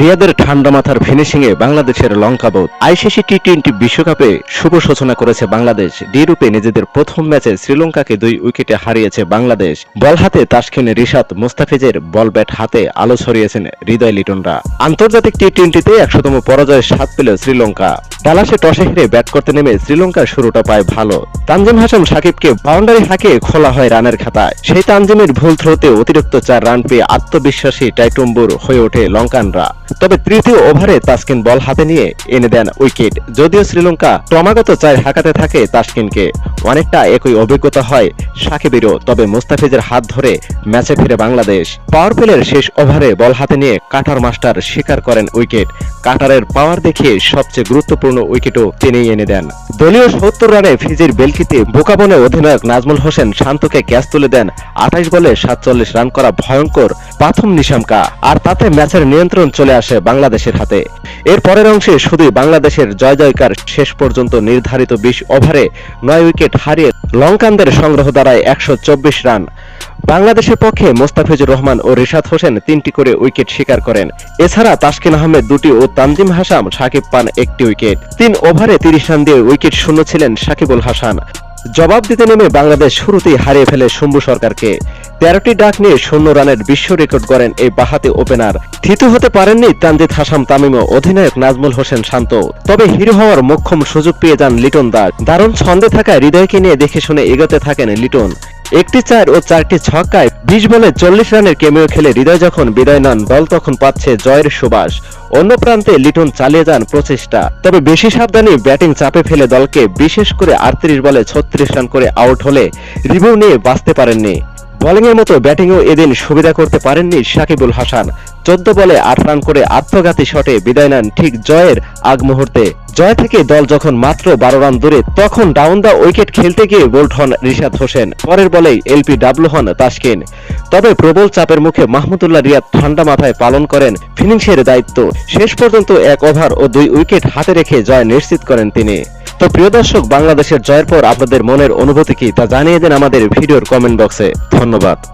রিয়াদের ঠান্ডা মাথার ফিনিশিংয়ে বাংলাদেশের লঙ্কা বোধ আইসিসি টি টোয়েন্টি বিশ্বকাপে শুভ সূচনা করেছে বাংলাদেশ। ডি রূপে নিজেদের প্রথম ম্যাচে শ্রীলঙ্কাকে দুই উইকেটে হারিয়েছে বাংলাদেশ। বল হাতে তাসকিন রিশাদ মুস্তাফিজের বল ব্যাট হাতে আলো ছড়িয়েছেন হৃদয় লিটনরা। আন্তর্জাতিক টি টোয়েন্টিতে একশোতম পরাজয়ের স্বাদ পেল শ্রীলঙ্কা। ডালাসে টসে হেরে ব্যাট করতে নেমে শ্রীলঙ্কার শুরুটা পায় ভালো। তানজিম হাসান সাকিবকে বাউন্ডারি হাঁকে খোলা হয় রানের খাতায়। সেই তানজিমের ভুল থ্রোতে অতিরিক্ত চার রান পেয়ে আত্মবিশ্বাসী টাইটম্বুর হয়ে ওঠে লঙ্কানরা। তবে তৃতীয় ওভারে তাসকিন বল হাতে নিয়ে এনে দেন উইকেট। যদিও শ্রীলঙ্কা ক্রমাগত চার হাঁকাতে থাকে তাসকিনকে, অনেকটা একই অভিজ্ঞতা হয় সাকিবেরও, তবে মুস্তাফিজের হাত ধরে ম্যাচে ফিরে বাংলাদেশ। পাওয়ার প্লের শেষ ওভারে বল হাতে নিয়ে কাটার মাস্টার স্বীকার করেন উইকেট। কাটারের পাওয়ার দেখিয়ে সবচেয়ে গুরুত্বপূর্ণ উইকেটও তিনি এনে দেন। দলীয় সত্তর রানে ফিজির বেলকিতে বোকাবনে অধিনায়ক নাজমুল হোসেন শান্তকে ক্যাচ তুলে দেন। আঠাইশ বলে সাতচল্লিশ রান করা ভয়ঙ্কর প্রথম নিশামকা আর তাতে ম্যাচের নিয়ন্ত্রণ চলে আসে বাংলাদেশের হাতে। এর পরের অংশে শুধুই বাংলাদেশের জয় জয়কার শেষ পর্যন্ত নির্ধারিত বিশ ওভারে নয় উইকেট হারিয়ে লঙ্কানদের সংগ্রহ দ্বারায় একশো চব্বিশ রান। বাংলাদেশের পক্ষে মোস্তাফিজুর রহমান ও রিশাদ হোসেন তিনটি করে উইকেট শিকার করেন। এছাড়া তাসকিন আহমেদ দুটি ও তানজিম হাসান সাকিব পান একটি উইকেট। তিন ওভারে তিরিশ রান দিয়ে উইকেট শূন্য ছিলেন সাকিবুল হাসান। জবাব দিতে নেমে বাংলাদেশ শুরুতেই হারিয়ে ফেলে শম্ভু সরকারকে। তেরোটি ডাক নিয়ে শূন্য রানের বিশ্ব রেকর্ড করেন এই বাহাতি ওপেনার। থিতু হতে পারেননি তানজিদ হাসাম তামিম ও অধিনায়ক নাজমুল হোসেন শান্ত। তবে হিরো হওয়ার মোক্ষম সুযোগ পেয়ে যান লিটন দাস। দারুণ ছন্দে থাকা হৃদয়কে নিয়ে দেখে শুনে এগোতে থাকেন লিটন। একটি চার ও চারটি ছক্কায় বিশ বলে চল্লিশ রানের কেমিও খেলে হৃদয় যখন বিদায় নেন, দল তখন পাচ্ছে জয়ের সুবাস। অন্য প্রান্তে লিটন চালিয়ে যান প্রচেষ্টা। তবে বেশি সাবধানে ব্যাটিং চাপে ফেলে দলকে বিশেষ করে আটত্রিশ বলে ছত্রিশ রান করে আউট হলে রিভিউ নিয়ে বাঁচতে পারেননি। বোলিং এর মতো ব্যাটিংও এদিন সুবিধা করতে পারেননি সাকিবুল হাসান। চোদ্দ বলে আট রান করে আত্মঘাতী শটে বিদায় নেন ঠিক জয়ের আগ মুহূর্তে জয় থেকে দল যখন মাত্র বারো রান দূরে, তখন ডাউন দা উইকেট খেলতে গিয়ে বোল্ট হন রিশাদ হোসেন। পরের বলেই এলপি ডাব্লু হন তাসকিন। তবে প্রবল চাপের মুখে মাহমুদুল্লাহ রিয়াদ ঠান্ডা মাথায় পালন করেন ফিনিংসের দায়িত্ব। শেষ পর্যন্ত এক ওভার ও দুই উইকেট হাতে রেখে জয় নিশ্চিত করেন তিনি। তো প্রিয় দর্শক, বাংলাদেশের জয়ের পর আপনাদের মনের অনুভূতি কি তা জানিয়ে দেন আমাদের ভিডিওর কমেন্ট বক্সে ধন্যবাদ।